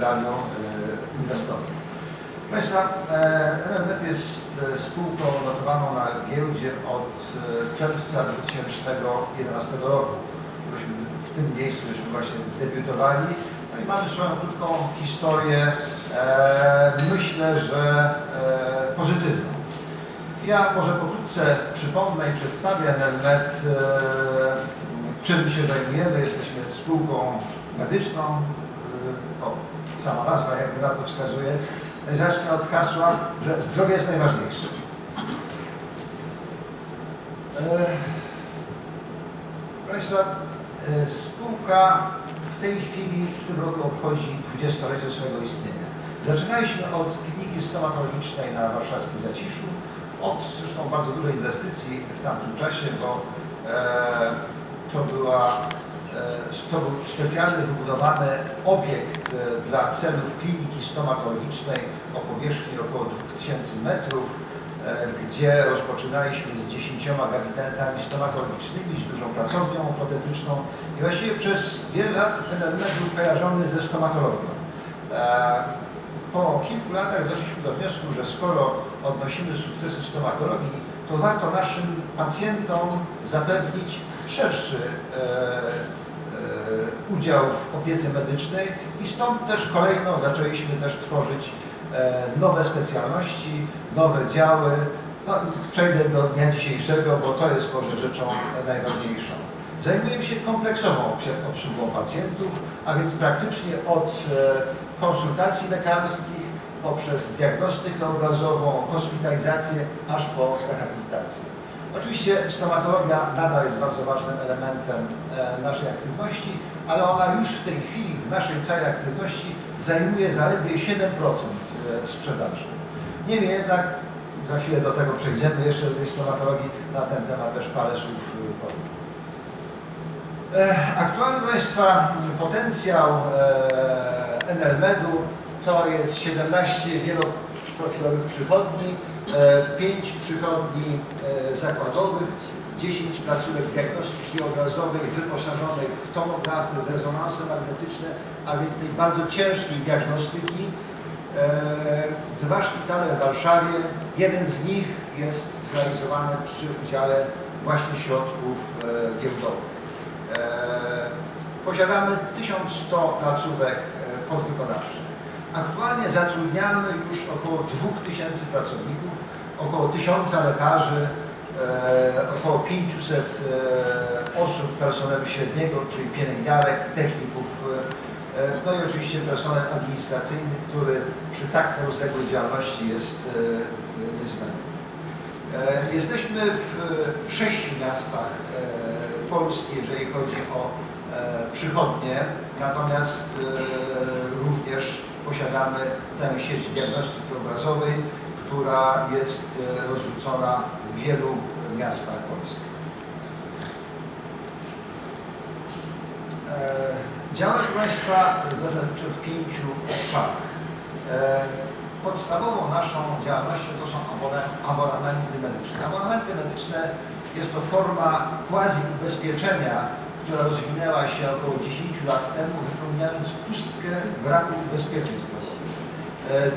medalu inwestorów. Państwa, NMNet jest spółką notowaną na giełdzie od czerwca 2011 roku. W tym miejscu żeśmy właśnie debiutowali. No i mamy swoją krótką historię, myślę, że pozytywną. Ja może pokrótce przypomnę i przedstawię NLMed, czym się zajmujemy. Jesteśmy spółką medyczną, sama nazwa jakby na to wskazuje. Zacznę od hasła, że zdrowie jest najważniejsze. Proszę Państwa, spółka w tej chwili, w tym roku obchodzi 20-lecie swojego istnienia. Zaczynaliśmy od kliniki stomatologicznej na warszawskim Zaciszu, od zresztą bardzo dużej inwestycji w tamtym czasie, bo e, to, była, e, to był specjalny wybudowany obiekt e, dla celów kliniki stomatologicznej o powierzchni około 2000 metrów, e, gdzie rozpoczynaliśmy z 10 gabinetami stomatologicznymi, z dużą pracownią protetyczną i właściwie przez wiele lat NLM był kojarzony ze stomatologią. E, po kilku latach doszliśmy do wniosku, że skoro odnosimy sukcesy stomatologii, to warto naszym pacjentom zapewnić szerszy e, e, udział w opiece medycznej i stąd też kolejno zaczęliśmy też tworzyć e, nowe specjalności, nowe działy. No, przejdę do dnia dzisiejszego, bo to jest może rzeczą najważniejszą. Zajmujemy się kompleksową obsługą pacjentów, a więc praktycznie od konsultacji lekarskich, poprzez diagnostykę obrazową, hospitalizację, aż po rehabilitację. Oczywiście stomatologia nadal jest bardzo ważnym elementem e, naszej aktywności, ale ona już w tej chwili w naszej całej aktywności zajmuje zaledwie 7% e, sprzedaży. Niemniej jednak, za chwilę do tego przejdziemy, jeszcze do tej stomatologii, na ten temat też parę słów e, powiem. Aktualny Państwa potencjał NLMED-u to jest 17 wieloprofilowych przychodni, 5 e, przychodni e, zakładowych, 10 placówek diagnostyki obrazowej wyposażonych w tomografy, w rezonanse magnetyczne, a więc tej bardzo ciężkiej diagnostyki. E, dwa szpitale w Warszawie, jeden z nich jest zrealizowany przy udziale właśnie środków giełdowych. Posiadamy 1100 placówek podwykonawczych. Aktualnie zatrudniamy już około 2000 pracowników, około 1000 lekarzy, e, około 500 e, osób personelu średniego, czyli pielęgniarek, techników, e, no i oczywiście personel administracyjny, który przy tak rozległej działalności jest niezbędny. Jesteśmy w sześciu miastach Polski, jeżeli chodzi o przychodnie, natomiast również posiadamy tę sieć diagnostyki obrazowej, która jest e, rozrzucona w wielu miastach Polski. E, działamy Państwa zasadniczo w pięciu obszarach. E, podstawową naszą działalnością to są abonamenty medyczne. Abonamenty medyczne jest to forma quasi ubezpieczenia która rozwinęła się około 10 lat temu, wypełniając pustkę braku ubezpieczeń E,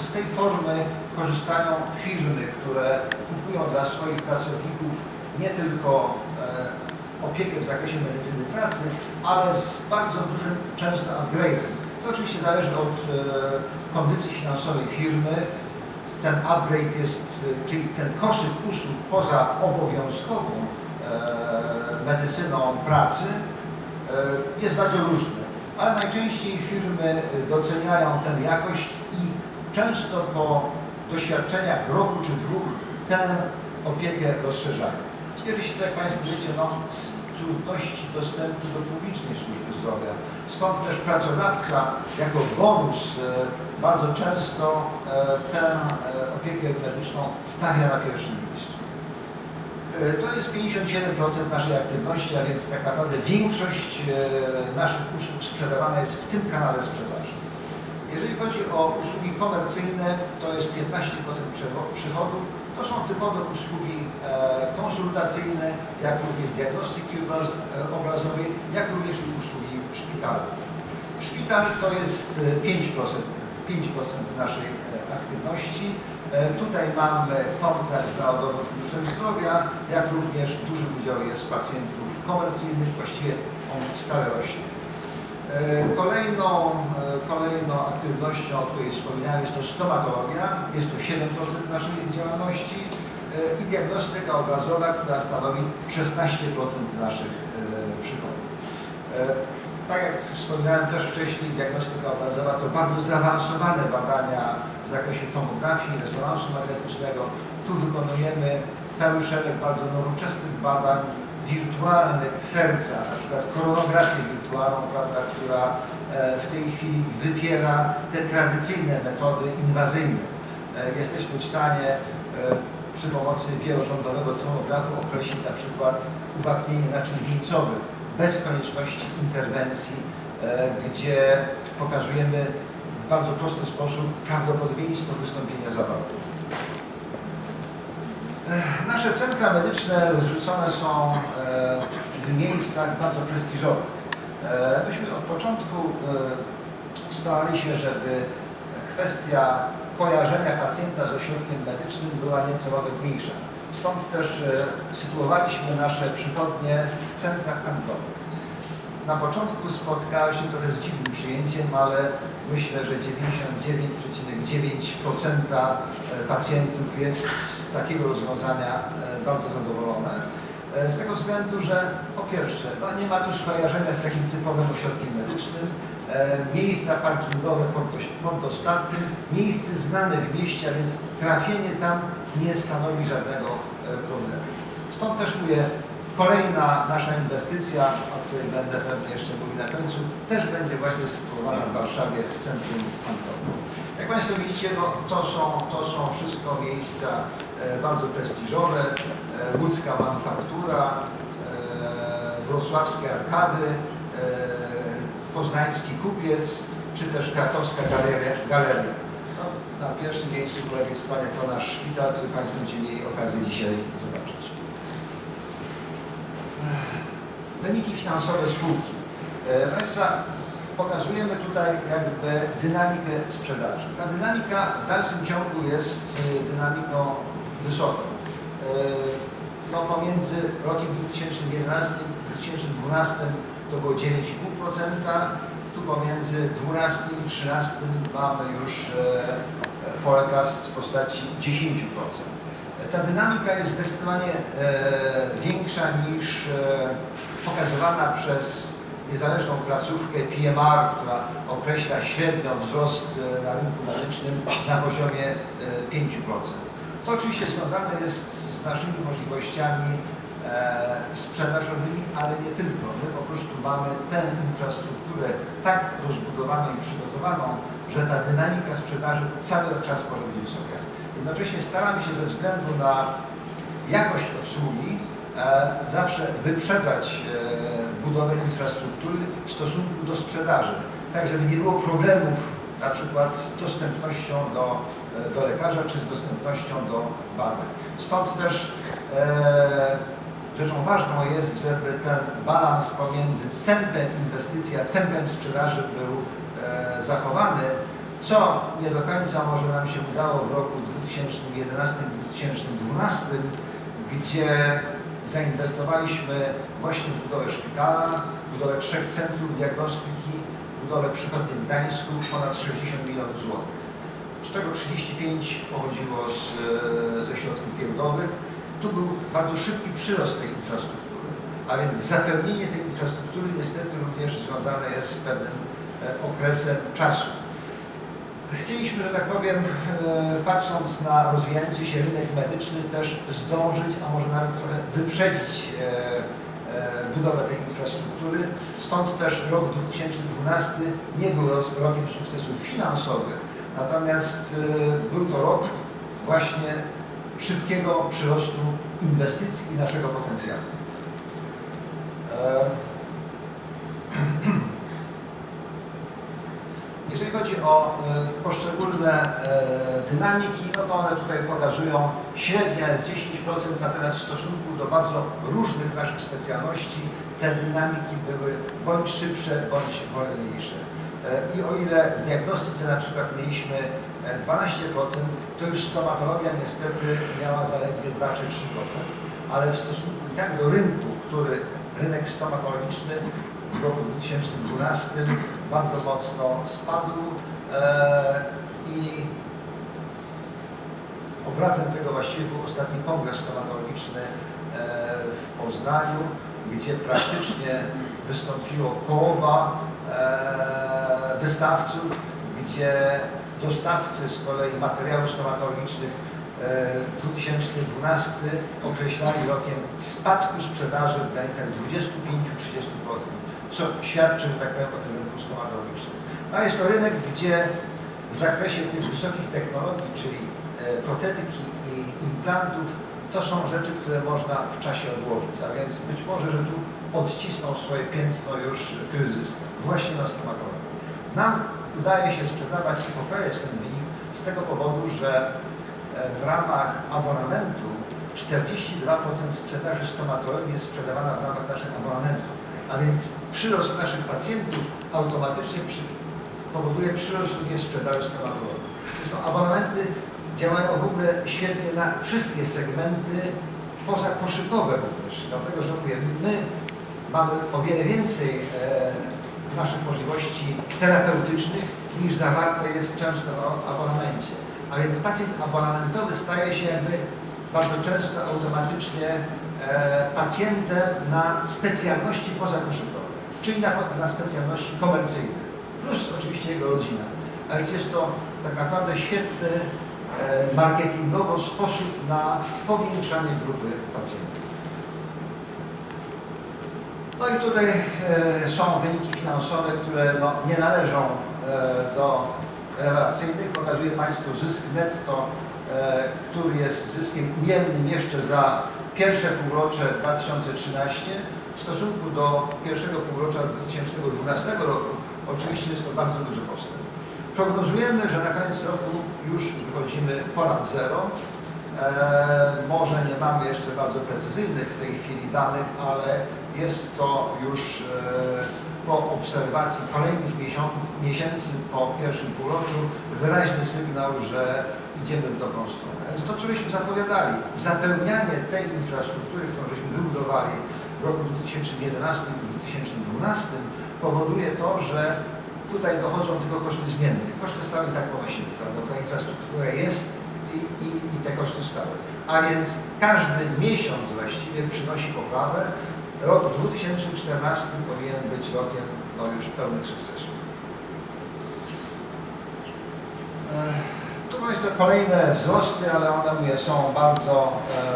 z tej formy korzystają firmy, które kupują dla swoich pracowników nie tylko e, opiekę w zakresie medycyny pracy, ale z bardzo dużym często upgrade'em. To oczywiście zależy od e, kondycji finansowej firmy. Ten upgrade jest, czyli ten koszyk usług poza obowiązkową medycyną pracy jest bardzo różny, ale najczęściej firmy doceniają tę jakość często po doświadczeniach roku czy dwóch tę opiekę rozszerzają. Tak jak Państwo wiecie, no, trudności dostępu do publicznej służby zdrowia. Stąd też pracodawca jako bonus e, bardzo często e, tę opiekę medyczną stawia na pierwszym miejscu. E, to jest 57% naszej aktywności, a więc tak naprawdę większość e, naszych usług sprzedawana jest w tym kanale sprzedaży. Jeżeli chodzi o usługi komercyjne, to jest 15% przychodów. To są typowe usługi e, konsultacyjne, jak również diagnostyki obrazowej, jak również usługi szpitalne. Szpital to jest e, 5%, 5% naszej e, aktywności. E, Tutaj mamy kontrakt z Narodowym Funduszem Zdrowia, jak również duży udział jest pacjentów komercyjnych, właściwie on stale rośnie. E, Kolejną, e, kolejną aktywnością, o której wspominałem, jest to stomatologia. Jest to 7% naszej działalności e, i diagnostyka obrazowa, która stanowi 16% naszych przychodów. Tak jak wspominałem też wcześniej, diagnostyka obrazowa to bardzo zaawansowane badania w zakresie tomografii, rezonansu magnetycznego. Tu wykonujemy cały szereg bardzo nowoczesnych badań wirtualnych serca, na przykład koronografię wirtualną, prawda, która e, w tej chwili wypiera te tradycyjne metody inwazyjne. E, Jesteśmy w stanie e, przy pomocy wielorządowego tomografu określić na przykład uwapnienie naczyń wieńcowych bez konieczności interwencji, gdzie pokazujemy w bardzo prosty sposób prawdopodobieństwo wystąpienia zawału. Nasze centra medyczne rozrzucone są e, w miejscach bardzo prestiżowych. E, Myśmy od początku e, starali się, żeby kwestia kojarzenia pacjenta z ośrodkiem medycznym była nieco łagodniejsza. Stąd też sytuowaliśmy nasze przychodnie w centrach handlowych. Na początku spotkało się trochę z dziwnym przyjęciem, ale myślę, że 99,9% pacjentów jest z takiego rozwiązania e, bardzo zadowolone. E, Z tego względu, że po pierwsze, no nie ma tu skojarzenia z takim typowym ośrodkiem medycznym, e, miejsca parkingowe pod, dostatkiem, miejsce znane w mieście, a więc trafienie tam nie stanowi żadnego e, problemu. Stąd też mówię, kolejna nasza inwestycja, o której będę pewnie jeszcze mówił na końcu, też będzie właśnie sytuowana w Warszawie w centrum handlowym. Jak Państwo widzicie, no, to, są, to są wszystko miejsca e, bardzo prestiżowe, e, łódzka manufaktura, e, wrocławskie arkady, e, poznański kupiec, czy też krakowska galeria. galeria. No, na pierwszym miejscu po lewej stronie to nasz szpital, który Państwo będziecie mieli okazję dzisiaj zobaczyć. Wyniki finansowe spółki. E, Państwa, pokazujemy tutaj jakby dynamikę sprzedaży. Ta dynamika w dalszym ciągu jest e, dynamiką wysoką. No, pomiędzy rokiem 2011 a 2012 to było 9,5%, tu pomiędzy 12 i 13 mamy już e, forecast w postaci 10%. Ta dynamika jest zdecydowanie większa niż pokazywana przez niezależną placówkę PMR, która określa średnio wzrost e, na rynku medycznym na poziomie e, 5%. To oczywiście związane jest z naszymi możliwościami e, sprzedażowymi, ale nie tylko. My po prostu mamy tę infrastrukturę tak rozbudowaną i przygotowaną, że ta dynamika sprzedaży cały czas może być wysoka. Jednocześnie staramy się ze względu na jakość obsługi e, zawsze wyprzedzać e, budowę infrastruktury w stosunku do sprzedaży, tak żeby nie było problemów na przykład z dostępnością do, e, do lekarza czy z dostępnością do badań. Stąd też e, rzeczą ważną jest, żeby ten balans pomiędzy tempem inwestycji a tempem sprzedaży był zachowany, co nie do końca może nam się udało w roku 2011-2012, gdzie zainwestowaliśmy właśnie w budowę szpitala, budowę trzech centrów diagnostyki, budowę przychodni w Gdańsku, ponad 60 milionów złotych, z czego 35 pochodziło z, e, ze środków giełdowych. Tu był bardzo szybki przyrost tej infrastruktury, a więc zapełnienie tej infrastruktury niestety również związane jest z pewnym e, okresem czasu. Chcieliśmy, że tak powiem, e, patrząc na rozwijający się rynek medyczny, też zdążyć, a może nawet trochę wyprzedzić e, e, budowę tej infrastruktury. Stąd też rok 2012 nie był ro- rokiem sukcesów finansowych, natomiast był to rok właśnie szybkiego przyrostu inwestycji i naszego potencjału. E, Jeżeli chodzi o e, poszczególne e, dynamiki, no to one tutaj pokazują, średnia jest 10%, natomiast w stosunku do bardzo różnych naszych specjalności te dynamiki były bądź szybsze, bądź wolniejsze. E, I o ile w diagnostyce na przykład mieliśmy e, 12%, to już stomatologia niestety miała zaledwie 2 czy 3%, ale w stosunku i tak do rynku, który rynek stomatologiczny w roku 2012 bardzo mocno spadł e, i obrazem tego właściwie był ostatni kongres stomatologiczny e, w Poznaniu, gdzie praktycznie wystąpiło połowa e, wystawców, gdzie dostawcy z kolei materiałów stomatologicznych e, 2012 określali rokiem spadku sprzedaży w granicach 25-30%, co świadczy, że tak powiem, o tym rynku stomatologicznym. Ale jest to rynek, gdzie w zakresie tych wysokich technologii, czyli e, protetyki i implantów, to są rzeczy, które można w czasie odłożyć, a więc być może, że tu odcisnął swoje piętno już kryzys właśnie na stomatologii. Nam udaje się sprzedawać i poprawiać ten wynik z tego powodu, że e, w ramach abonamentu 42% sprzedaży stomatologii jest sprzedawana w ramach naszych abonamentów, a więc przyrost naszych pacjentów automatycznie przy, powoduje przyrost również sprzedaży stomatologii. Zresztą abonamenty działają w ogóle świetnie na wszystkie segmenty pozakoszykowe również, dlatego że mówię, my mamy o wiele więcej e, naszych możliwości terapeutycznych niż zawarte jest często w abonamencie. A więc pacjent abonamentowy staje się jakby bardzo często automatycznie pacjentem na specjalności pozakoszykowe, czyli na, na specjalności komercyjne, plus oczywiście jego rodzina. A więc jest to tak naprawdę świetny e, marketingowo sposób na powiększanie grupy pacjentów. No i tutaj e, są wyniki finansowe, które no, nie należą e, do rewelacyjnych. Pokazuję Państwu zysk netto, e, który jest zyskiem ujemnym jeszcze za pierwsze półrocze 2013 w stosunku do pierwszego półrocza 2012 roku. Oczywiście jest to bardzo duży postęp. Prognozujemy, że na koniec roku już wychodzimy ponad zero. E, może nie mamy jeszcze bardzo precyzyjnych w tej chwili danych, ale jest to już e, po obserwacji kolejnych miesięcy po pierwszym półroczu wyraźny sygnał, że idziemy w dobrą stronę. Więc to, co żeśmy zapowiadali, zapełnianie tej infrastruktury, którą żeśmy wybudowali w roku 2011 i 2012 powoduje to, że tutaj dochodzą tylko koszty zmienne. Koszty stałe tak ponosimy, prawda? Ta infrastruktura jest i, i, i te koszty stałe. A więc każdy miesiąc właściwie przynosi poprawę. Rok 2014 powinien być rokiem no, już pełnych sukcesów. Tu Państwo kolejne wzrosty, ale one mówię, są bardzo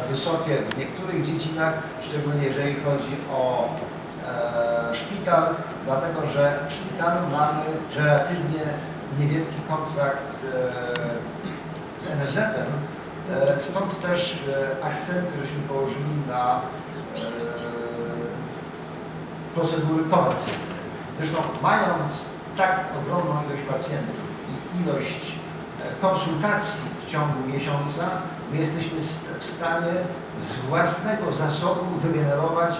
e, wysokie w niektórych dziedzinach, szczególnie jeżeli chodzi o e, szpital, dlatego że w szpitalu mamy relatywnie niewielki kontrakt e, z NFZ-em, e, stąd też e, akcenty, żeśmy położyli na e, procedury komercyjne. Zresztą mając tak ogromną ilość pacjentów i ilość konsultacji w ciągu miesiąca, my jesteśmy w stanie z własnego zasobu wygenerować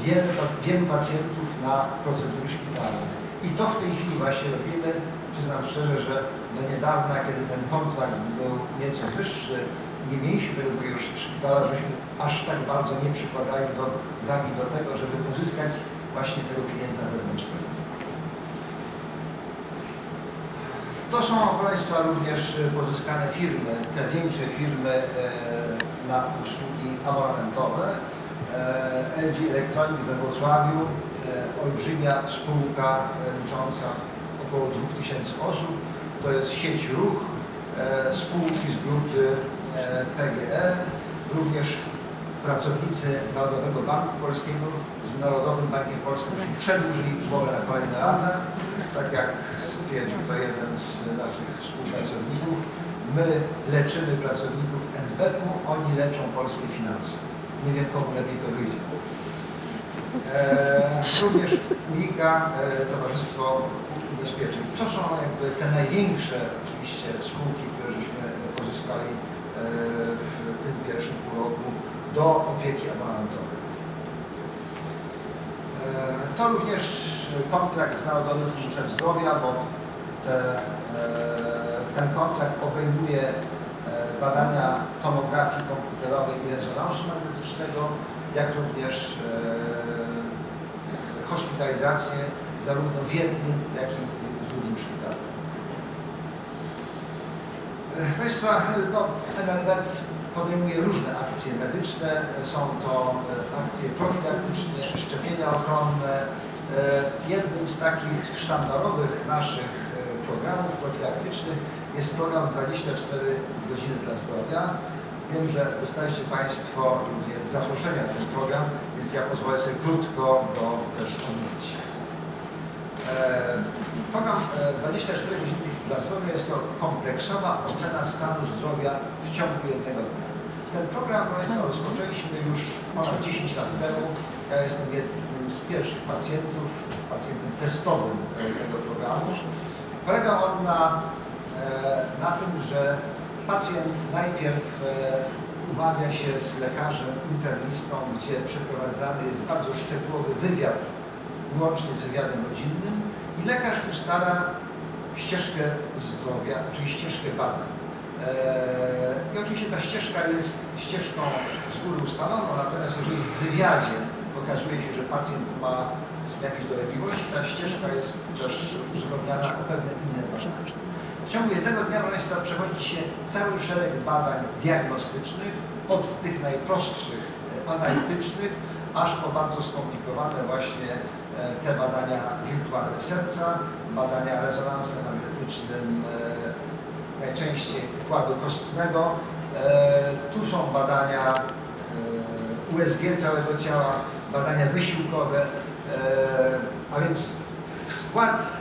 wiele, wielu pacjentów na procedury szpitalne. I to w tej chwili właśnie robimy. Przyznam szczerze, że do niedawna, kiedy ten kontrakt był nieco wyższy, nie mieliśmy już szpitala, żeśmy aż tak bardzo nie przykładali do wagi do tego, żeby uzyskać właśnie tego klienta wewnętrznego. To są, Państwa, również pozyskane firmy, te większe firmy e, na usługi abonamentowe. E, LG Electronic we Wrocławiu, olbrzymia spółka licząca około 2000 osób. To jest sieć ruch, spółki z grupy PGE, również pracownicy Narodowego Banku Polskiego z Narodowym Bankiem Polskim przedłużyli umowę na kolejne lata. Tak jak stwierdził to jeden z naszych współpracowników, my leczymy pracowników NBP-u, oni leczą polskie finanse. Nie wiem, komu lepiej to wyjdzie. Eee, również unika e, Towarzystwo Ubezpieczeń. To są jakby te największe oczywiście spółki, które żeśmy pozyskali e, w tym pierwszym pół roku do opieki abonamentowej. E, to również kontrakt z Narodowym Funduszem Zdrowia, bo te, e, ten kontrakt obejmuje e, badania tomografii komputerowej i rezonansu magnetycznego, jak również e, hospitalizację zarówno w jednym, jak i w drugim szpitalu. E, Państwa, no, NLB podejmuje różne akcje medyczne. Są to akcje profilaktyczne, szczepienia ochronne. E, Jednym z takich sztandarowych naszych e, programów profilaktycznych jest program 24 godziny dla zdrowia. Wiem, że dostaliście Państwo zaproszenia na ten program, więc ja pozwolę sobie krótko go też omówić. E, Program e, 24 godziny dla zdrowia jest to kompleksowa ocena stanu zdrowia w ciągu jednego dnia. Ten program Państwa rozpoczęliśmy już ponad 10 lat temu. Ja jestem jednym z pierwszych pacjentów, pacjentem testowym e, tego programu. Polega on na, e, na tym, że pacjent najpierw e, umawia się z lekarzem internistą, gdzie przeprowadzany jest bardzo szczegółowy wywiad, łącznie z wywiadem rodzinnym i lekarz ustala ścieżkę zdrowia, czyli ścieżkę badań. Eee, I oczywiście ta ścieżka jest ścieżką z góry ustaloną, natomiast jeżeli w wywiadzie okazuje się, że pacjent ma jakieś dolegliwości, ta ścieżka jest też uzupełniana o pewne inne badania. W ciągu jednego dnia, Państwa, przechodzi się cały szereg badań diagnostycznych, od tych najprostszych, e, analitycznych, aż po bardzo skomplikowane właśnie e, te badania wirtualne serca, badania rezonansem magnetycznym, e, najczęściej układu kostnego. Tu są badania USG całego ciała, badania wysiłkowe, e, a więc w skład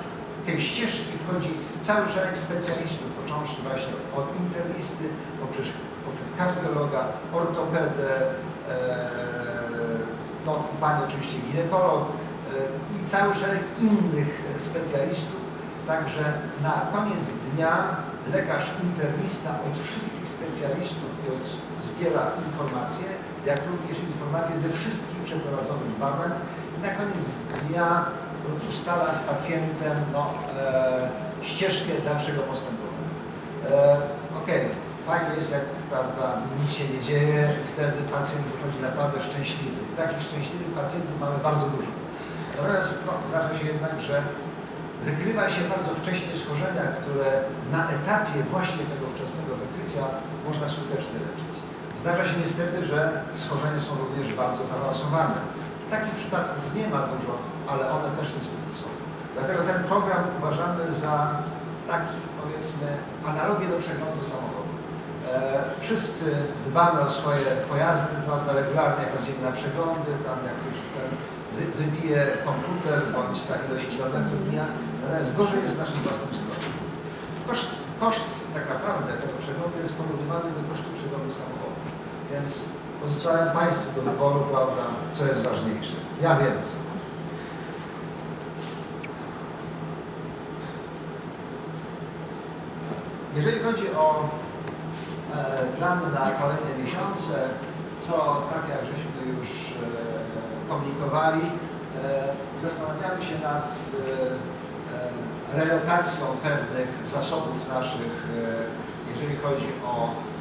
tej ścieżki wchodzi cały szereg specjalistów, począwszy właśnie od internisty, poprzez, poprzez kardiologa, ortopedę, e, no, pani oczywiście ginekolog e, i cały szereg innych specjalistów. Także na koniec dnia lekarz internista od wszystkich specjalistów i od, zbiera informacje, jak również informacje ze wszystkich przeprowadzonych badań i na koniec dnia ustala z pacjentem no, e, ścieżkę dalszego postępowania. E, Okej, fajnie jest jak prawda, nic się nie dzieje, wtedy pacjent wychodzi naprawdę szczęśliwy. Takich szczęśliwych pacjentów mamy bardzo dużo. Natomiast no, zdarza się jednak, że wykrywa się bardzo wcześnie schorzenia, które na etapie właśnie tego wczesnego wykrycia można skutecznie leczyć. Zdarza się niestety, że schorzenia są również bardzo zaawansowane. Takich przypadków nie ma dużo, ale one też niestety są. Dlatego ten program uważamy za taki, powiedzmy, analogię do przeglądu samochodu. E, wszyscy dbamy o swoje pojazdy, prawda, regularnie chodzimy na przeglądy, tam jak już ten wy, wybije komputer bądź ta ilość kilometrów mija, natomiast gorzej jest z naszym własnym zdrowiem. Koszt, koszt tak naprawdę tego przeglądu jest porównywalny do kosztu przeglądu samochodu. Więc pozostawiam Państwu do wyboru, prawda, co jest ważniejsze. Ja wiem co. Jeżeli chodzi o e, plany na kolejne miesiące, to tak jak żeśmy już e, komunikowali, e, zastanawiamy się nad e, e, relokacją pewnych zasobów naszych, jeżeli chodzi o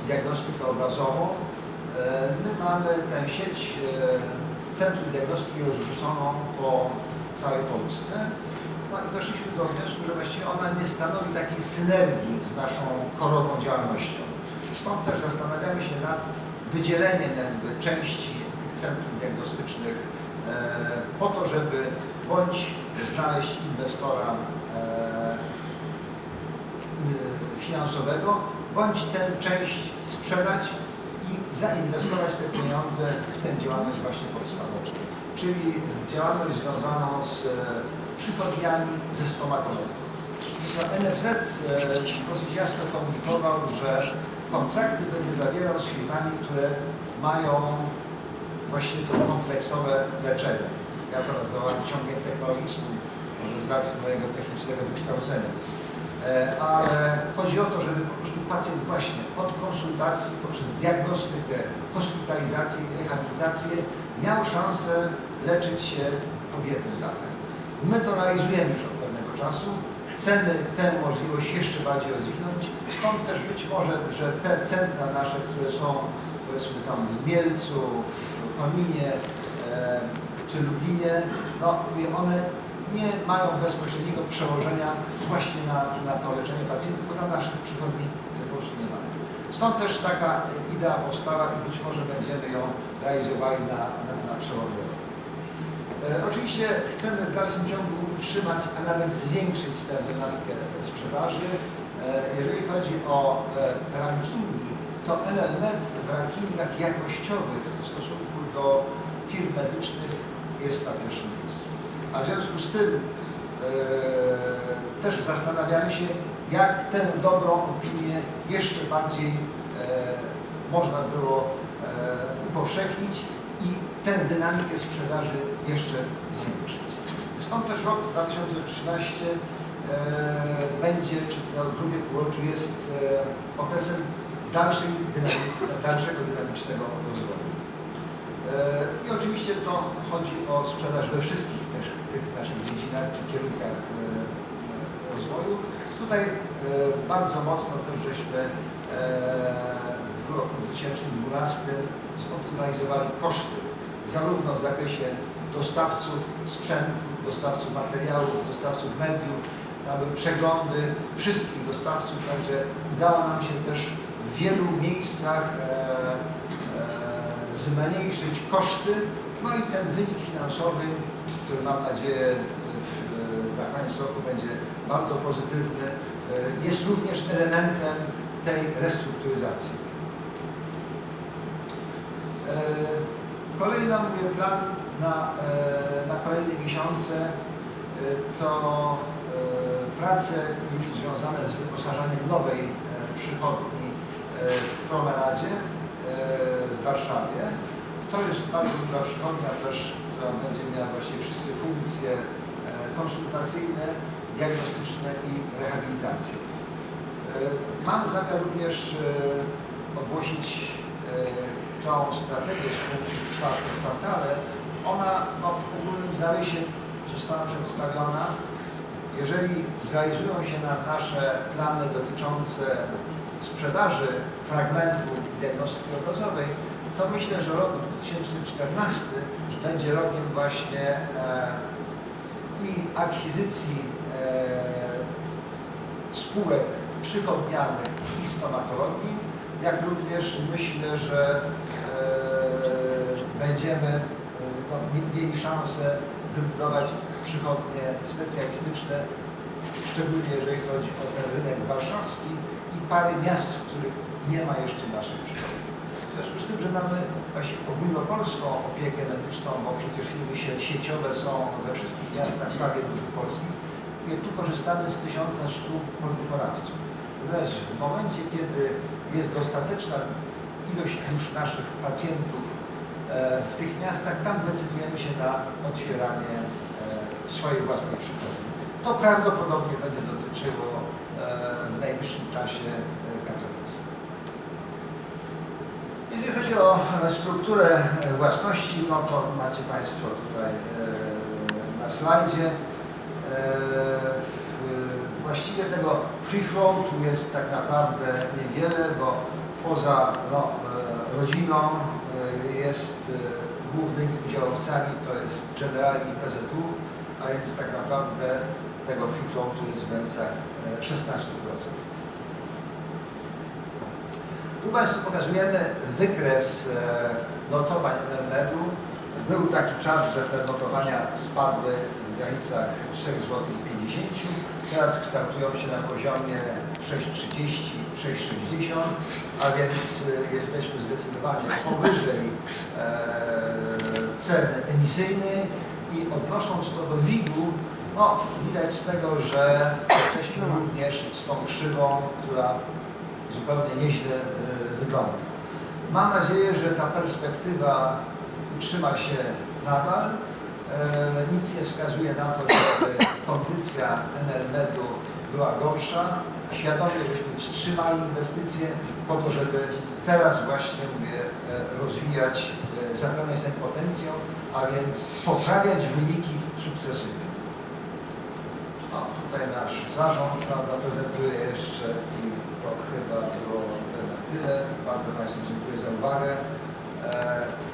diagnostykę obrazową. My mamy tę sieć Centrum Diagnostyki rozrzuconą po całej Polsce. No i doszliśmy do wniosku, że właściwie ona nie stanowi takiej synergii z naszą korową działalnością. Stąd też zastanawiamy się nad wydzieleniem jakby części tych centrum diagnostycznych po to, żeby bądź znaleźć inwestora e, y, finansowego, bądź tę część sprzedać i zainwestować te pieniądze w tę działalność właśnie podstawową, czyli w działalność związaną z e, przychodniami ze stomatologii. NFZ e, dosyć jasno komunikował, że kontrakty będzie zawierał z firmami, które mają właśnie to kompleksowe leczenie. Ja to nazywam ciągiem technologicznym, może z racji mojego technicznego wykształcenia. E, Ale chodzi o to, żeby po prostu pacjent właśnie od konsultacji poprzez diagnostykę, hospitalizację i rehabilitację miał szansę leczyć się pod jednym dachem. My to realizujemy już od pewnego czasu. Chcemy tę możliwość jeszcze bardziej rozwinąć. Stąd też być może, że te centra nasze, które są powiedzmy tam w Mielcu, w Koninie e, czy Lublinie, no one nie mają bezpośredniego przełożenia właśnie na, na to leczenie pacjentów, bo tam naszych przychodni po prostu nie ma. Stąd też taka idea powstała i być może będziemy ją realizowali na, na, na przełomie. E, oczywiście chcemy w dalszym ciągu utrzymać, a nawet zwiększyć tę dynamikę sprzedaży. E, jeżeli chodzi o e, rankingi, to NLMed w rankingach jakościowych w stosunku do firm medycznych jest na pierwszym miejscu. A w związku z tym e, też zastanawiamy się, jak tę dobrą opinię jeszcze bardziej e, można było e, upowszechnić i tę dynamikę sprzedaży jeszcze zwiększyć. Stąd też rok 2013 e, będzie, czy to drugie półroczu jest e, okresem dalszej dynamiki, dalszego dynamicznego rozwoju. E, I oczywiście to chodzi o sprzedaż we wszystkich też, tych naszych dziedzinach czy kierunkach e, e, rozwoju. Tutaj bardzo mocno też żeśmy w roku 2012 zoptymalizowali koszty zarówno w zakresie dostawców sprzętu, dostawców materiałów, dostawców mediów, tam przeglądy wszystkich dostawców, także udało nam się też w wielu miejscach zmniejszyć koszty, no i ten wynik finansowy, który mam nadzieję na koniec roku będzie bardzo pozytywny, e, jest również elementem tej restrukturyzacji. E, Kolejny mówię, plan na, e, na kolejne miesiące to prace już związane z wyposażeniem nowej przychodni w promenadzie w Warszawie. To jest bardzo duża przychodnia też, która będzie miała właściwie wszystkie funkcje konsultacyjne, diagnostyczne i rehabilitację. Mam zamiar również ogłosić tą strategię w czwartym kwartale, ona no, w ogólnym zarysie została przedstawiona. Jeżeli zrealizują się nam nasze plany dotyczące sprzedaży fragmentu diagnostyki obrazowej, to myślę, że rok 2014 będzie rokiem właśnie e, i akwizycji e, spółek przychodnianych i stomatologii, jak również myślę, że e, będziemy e, no, mieli szansę wybudować przychodnie specjalistyczne, szczególnie jeżeli chodzi o ten rynek warszawski i parę miast, w których nie ma jeszcze naszych przychodni. W związku z tym, że mamy właśnie ogólnopolską opiekę medyczną, bo przecież firmy sieciowe są we wszystkich miastach prawie dużych polskich, i tu korzystamy z tysiąca sztuk podwykonawców. Natomiast w momencie, kiedy jest dostateczna ilość już naszych pacjentów e, w tych miastach, tam decydujemy się na otwieranie e, swojej własnej przychodni. To prawdopodobnie będzie dotyczyło najbliższym czasie Katowic. Jeżeli chodzi o strukturę własności, no to macie Państwo tutaj na slajdzie. Właściwie tego free floatu jest tak naprawdę niewiele, bo poza no, e, rodziną e, jest e, głównymi udziałowcami, to jest generalnie PZU, a więc tak naprawdę tego free floatu jest w granicach 16%. Tu Państwu pokazujemy wykres notowań NMR-u. Był taki czas, że te notowania spadły w granicach 3,50 zł Teraz kształtują się na poziomie 6,30, 6,60, a więc y, jesteśmy zdecydowanie powyżej e, ceny emisyjnej i odnosząc to do WIG-u, no, widać z tego, że jesteśmy również z tą krzywą, która zupełnie nieźle y, wygląda. Mam nadzieję, że ta perspektywa utrzyma się nadal. E, nic nie wskazuje na to, żeby kondycja NLMED-u była gorsza. Świadomie żeśmy wstrzymali inwestycje po to, żeby teraz właśnie mówię, e, rozwijać, e, zapełniać ten potencjał, a więc poprawiać wyniki sukcesywnie. tutaj nasz zarząd prawda, prezentuje jeszcze i chyba było na tyle. Bardzo Państwu dziękuję za uwagę. E,